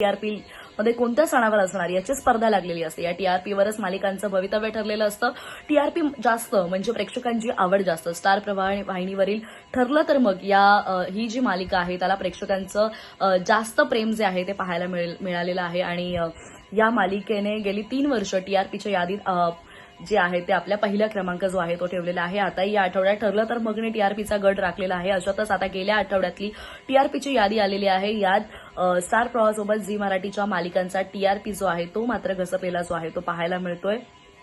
TRP मध्ये कोणत्या सणावर असणार? याची स्पर्धा लागलेली असते. या टीआरपीवरच मालिकांचं भवितव्य ठरलेलं असतं. टीआरपी जास्त म्हणजे प्रेक्षकांची आवड जास्त. स्टार प्रवाह वाहिनीवरील ठरलं तर मग या ही जी मालिका आहे त्याला प्रेक्षकांचं जास्त प्रेम जे आहे ते पाहायला मिळालेलं आहे. आणि या मालिकेने गेली तीन वर्ष टीआरपीच्या यादीत जे आहे ते आपल्या पहिला क्रमांक जो आहे तो ठेवलेला आहे. आता या आठवड्यात ठरलं तर मगने टीआरपीचा गट राखलेला आहे. अशातच आता गेल्या आठवड्यातली टीआरपीची यादी आलेली आहे. यात स्टार प्रवाहासोबत झी मराठीच्या मालिकांचा टीआरपी जो आहे तो मात्र घसरलेला जो आहे तो पाहायला मिळतोय.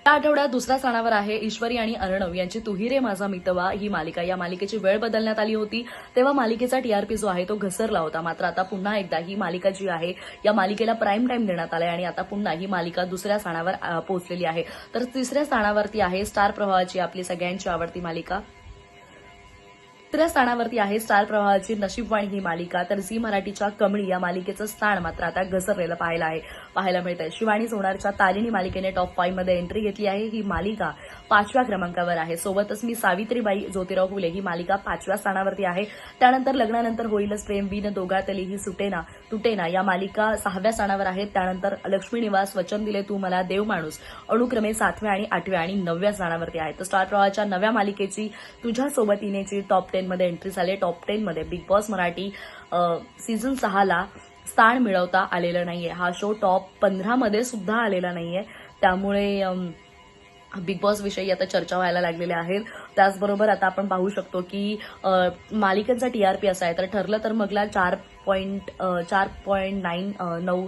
या आठवड्यात दुसऱ्या स्थानावर आहे ईश्वरी आणि अर्णव यांची तुही रे माझा मितवा ही मालिका. या मालिकेची वेळ बदलण्यात आली होती तेव्हा मालिकेचा टीआरपी जो आहे तो घसरला होता. मात्र आता पुन्हा एकदा ही मालिका जी आहे या मालिकेला प्राईम टाईम देण्यात आलाय आणि आता पुन्हा ही मालिका दुसऱ्या स्थानावर पोहोचलेली आहे. तर तिसऱ्या स्थानावरती आहे स्टार प्रवाहाची आपली सगळ्यांची आवडती मालिका. तिसऱ्या स्थानावरती आहे स्टार प्रवाहाची नशीबवाणी ही मालिका. तर झी मराठीच्या कमळी या मालिकेचं स्थान मात्र आता घसरलेलं पाहायला आहे. पाहायला मिळत आहे शिवानी सोनारच्या तालिनी मालिकेने टॉप फाईव्हमध्ये एंट्री घेतली आहे. ही मालिका पाचव्या क्रमांकावर आहे. सोबतच मी सावित्रीबाई ज्योतिराव फुले ही मालिका पाचव्या स्थानावरती आहे. त्यानंतर लग्नानंतर होईलच प्रेम विन दोघातली ही सुटेना तुटेना या मालिका सहाव्या स्थानावर आहेत. त्यानंतर लक्ष्मी निवास वचन दिले तू मला देव माणूस अनुक्रमे सातव्या आणि आठव्या आणि नवव्या स्थानावरती आहे. तर स्टार प्रवाहाच्या नव्या मालिकेची तुझ्या सोबतीनेची टॉप टेन मध्ये एंट्री झाली टॉप टेनमध्ये बिग बॉस मराठी सीझन सहाला स्थान मिळवता आलेलं नाहीये. हा शो टॉप पंधरामध्ये सुद्धा आलेला नाहीये. त्यामुळे बिग बॉस विषयी आता चर्चा व्हायला लागलेल्या आहेत. त्याचबरोबर आता आपण पाहू शकतो की मालिकांचा टी आर टीआरपी असा आहे. तर ठरलं तर मगला चार पॉईंट चार पॉईंट नाईन नऊ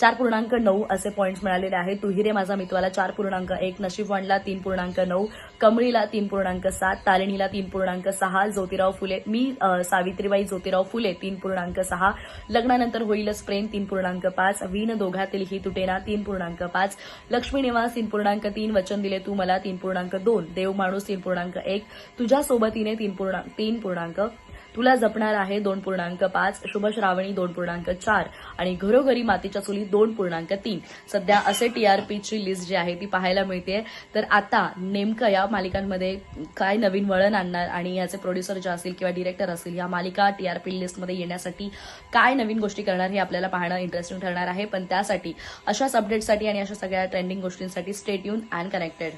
चार पूर्णांक नऊ असे पॉईंट्स मिळालेले आहेत तुहिरे माझा मित्वाला चार पूर्णांक एक नशीबवानला तीन पूर्णांक नऊ कमळीला तीन पूर्णांक सात तारिणीला तीन पूर्णांक सहा ज्योतिराव फुले मी सावित्रीबाई ज्योतिराव फुले तीन पूर्णांक सहा लग्नानंतर होईलच प्रेम तीन पूर्णांक पाच वीण दोघातील ही तुटेना तीन पूर्णांक पाच लक्ष्मी निवास तीन पूर्णांक तीन वचन दिले तू मला तीन पूर्णांक दोन देव माणूस तीन पूर्णांक एक तुझ्या सोबतीने तीन पूर्णांक तीन पूर्णांक तुला जपणार आहे दोन पूर्णांक पाच शुभश्रावणी दोन पूर्णांक चार आणि घरोघरी मातीच्या चुली दोन पूर्णांक तीन. सध्या असे टीआरपीची लिस्ट जी आहे ती पाहायला मिळते. तर आता नेमकं या मालिकांमध्ये काय नवीन वळण आणणार आणि याचे प्रोड्युसर जे असतील किंवा डिरेक्टर असतील या मालिका टीआरपी लिस्टमध्ये येण्यासाठी काय नवीन गोष्टी करणार हे आपल्याला पाहणं इंटरेस्टिंग ठरणार आहे. पण त्यासाठी अशाच अपडेटसाठी आणि अशा सगळ्या ट्रेंडिंग गोष्टींसाठी स्टेट युन अँड कनेक्टेड